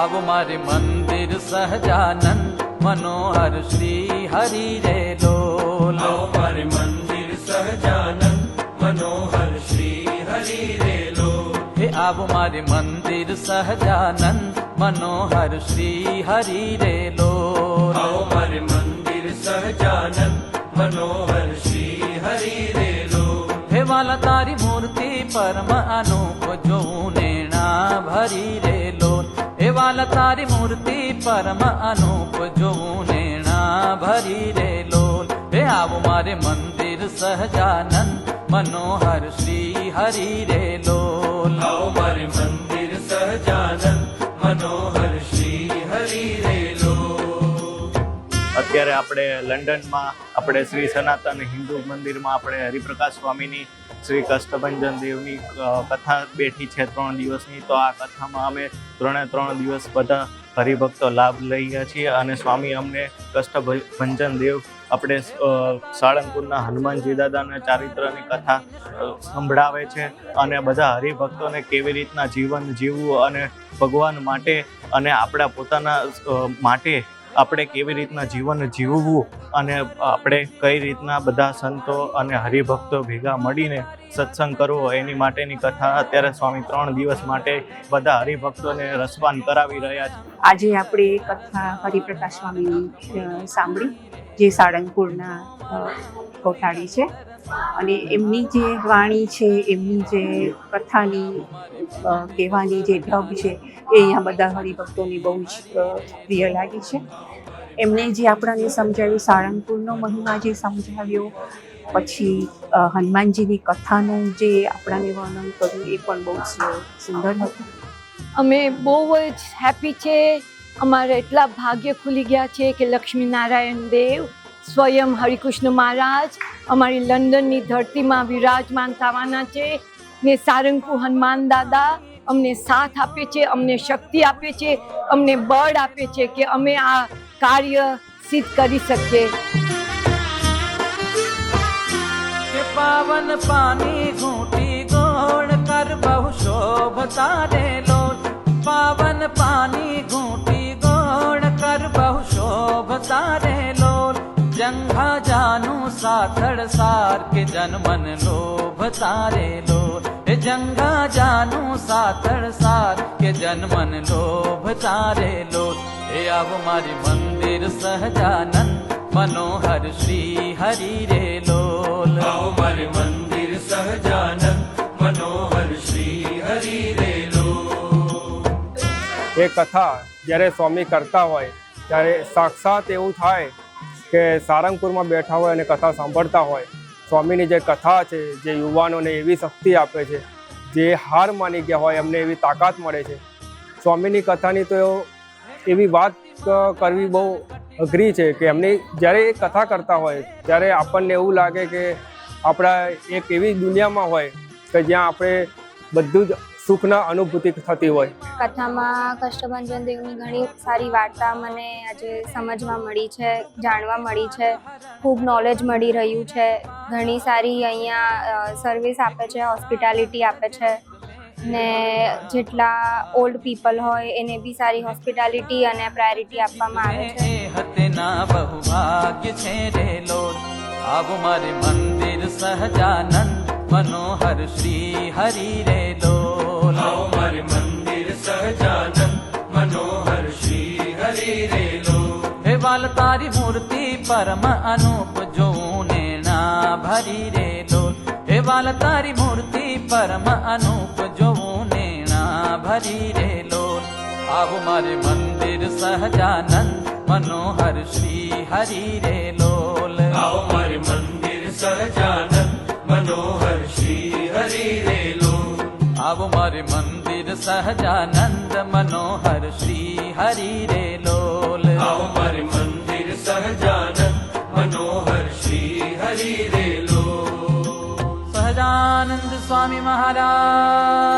આવ મારે મંદિર સહજાનંદ મનોહર શ્રી હરિ રે લોલ. મારે મંદિર સહજાનંદ મનોહર શ્રી હરિ રે લો હે આવ મારે મંદિર સહજાનંદ મનોહર શ્રી હરિ રે લો આવો મારે મંદિર સહજાનંદ મનોહર શ્રી હરિ રે લો હે વાલા તારી મૂર્તિ પરમ અનુપ જોઉં નેણા ભરી રે વાલા તારી મૂર્તિ પરમ અનુપ નેણા ભરી રે લોલ. હે આવો મારે મંદિર સહજાનંદ મનોહર શ્રી હરિ રે લોલ. આવો મારે મંદિર સહજાનંદ મનોહર શ્રી હરિ રે લો અત્યારે આપણે લંડનમાં આપણે શ્રી સનાતન હિન્દુ મંદિરમાં આપણે હરિપ્રકાશ સ્વામીની શ્રી કષ્ટભંજન દેવની કથા બેઠી છે ત્રણ દિવસની. તો આ કથામાં અમે ત્રણે ત્રણ દિવસ બધા હરિભક્તો લાભ લઈએ છીએ અને સ્વામી અમને કષ્ટભંજન દેવ આપણે સાળંગપુરના હનુમાનજી દાદાના ચારિત્રની કથા સંભળાવે છે અને બધા હરિભક્તોને કેવી રીતના જીવન જીવવું અને ભગવાન માટે અને આપણા પોતાના માટે આપણે કેવી રીતના જીવન જીવવું અને આપણે કઈ રીતના બધા સંતો અને હરિભક્તો ભેગા મળીને સત્સંગ કરવો એની માટેની કથા. અત્યારે સ્વામી ત્રણ દિવસ માટે બધા હરિભક્તોને રસપાન કરાવી રહ્યા છે. આજે આપણે કથા હરિપ્રકાશ સ્વામીની સાંભળી જે સાળંગપુરના અ, છે. અને એમની જે વાણી છે એમની જે કથાની કહેવાની જે ઢબ છે એ અહીંયા બધા હરિભક્તોની બહુ જ પ્રિય લાગી છે. એમણે જે આપણને સમજાવ્યું સાળંગપુરનો મહિમા જે સમજાવ્યો પછી હનુમાનજીની કથાનું જે આપણાને વર્ણન કર્યું એ પણ બહુ સુંદર હતું. અમે બહુ જ હેપી છે. અમારે એટલા ભાગ્ય ખુલી ગયા છે કે લક્ષ્મીનારાયણ દેવ સ્વયં હરિકૃષ્ણ મહારાજ અમારી લંડનની ધરતીમાં વિરાજમાન થવાના છે ને સારંગપુર હનુમાન દાદા અમને સાથ આપે છે, અમને શક્તિ આપે છે, અમને બળ આપે છે કે અમે આ કાર્ય સિદ્ધ કરી શકીએ. પાવન પાની ઘૂંટી ગોળ કર બહુ શોભતા રે લોટ. પાવન પાની ઘૂંટી ગોળ કર બહુ શોભતા રે લોલ જંઘા જાનું સાથળ સાર કે જનમન લોભ તારે લોલ એ જંઘા જાનું સાથળ સાર કે જનમન લોભ તારે લોલ એ આવ મારી મંદિર સહજાનંદ. મનોહર શ્રી હરિ રે લોલ આવો મારે મંદિર સહજાનંદ મનોહર શ્રી હરિ રેલો એ કથા જ્યારે સ્વામી કરતા હોય, ત્યારે સાક્ષાત એવું થાય કે સારંગપુરમાં બેઠા હોય અને કથા સાંભળતા હોય, સ્વામીની જે કથા છે, જે યુવાનોને એવી શક્તિ આપે છે, જે હાર માની ગયા હોય, એમને એવી તાકાત મળે છે. સ્વામીની કથાની તો એવી વાત કરવી બહુ અઘરી છે કે એમની જ્યારે એ કથા કરતા હોય ત્યારે આપણને એવું લાગે કે આપણા એક એવી દુનિયામાં હોય કે જ્યાં આપણે બધું જ સુખના અનુભૂતિ થતી હોય. કથામાં કષ્ટભંજન દેવની ઘણી સારી વાર્તા મને આજે સમજવા મળી છે, જાણવા મળી છે, ખૂબ નોલેજ મળી રહ્યું છે. ઘણી સારી અહીંયા સર્વિસ આપે છે હોસ્પિટાલિટી આપે છે. ને જેટલા ઓલ્ડ પીપલ હોય એને બી સારી હોસ્પિટાલિટી અને પ્રાયોરિટી આપવામાં આવે છે. એ હતેના બહુ ભાગ્ય છે રે લોલ. આવો મારે મંદિર સહજાનંદ. મનોહર શ્રી હરિ રે લોલ. આવો મારે મંદિર સહજાનંદ. મનોહર શ્રી હરિ રે લો હે વાલ તારી મૂર્તિ પરમ અનુપ જોઉં ના ભરી રે લોલ. હે વાલ તારી મૂર્તિ પરમ અનુપ જોવું નેણા ભરી રે લોલ આવો મારે મંદિર સહજાનંદ મનોહર શ્રી હરિ રે લોલ આવો મારે મંદિર સહજાનંદ મનોહર શ્રી હરિ રે લોલ આવો મારે મંદિર સહજાનંદ મનોહર શ્રી હરિ રે લોલ આવો મારે મંદિર સહજાનંદ મનોહર શ્રી હરિ રે स्वामी महाराज।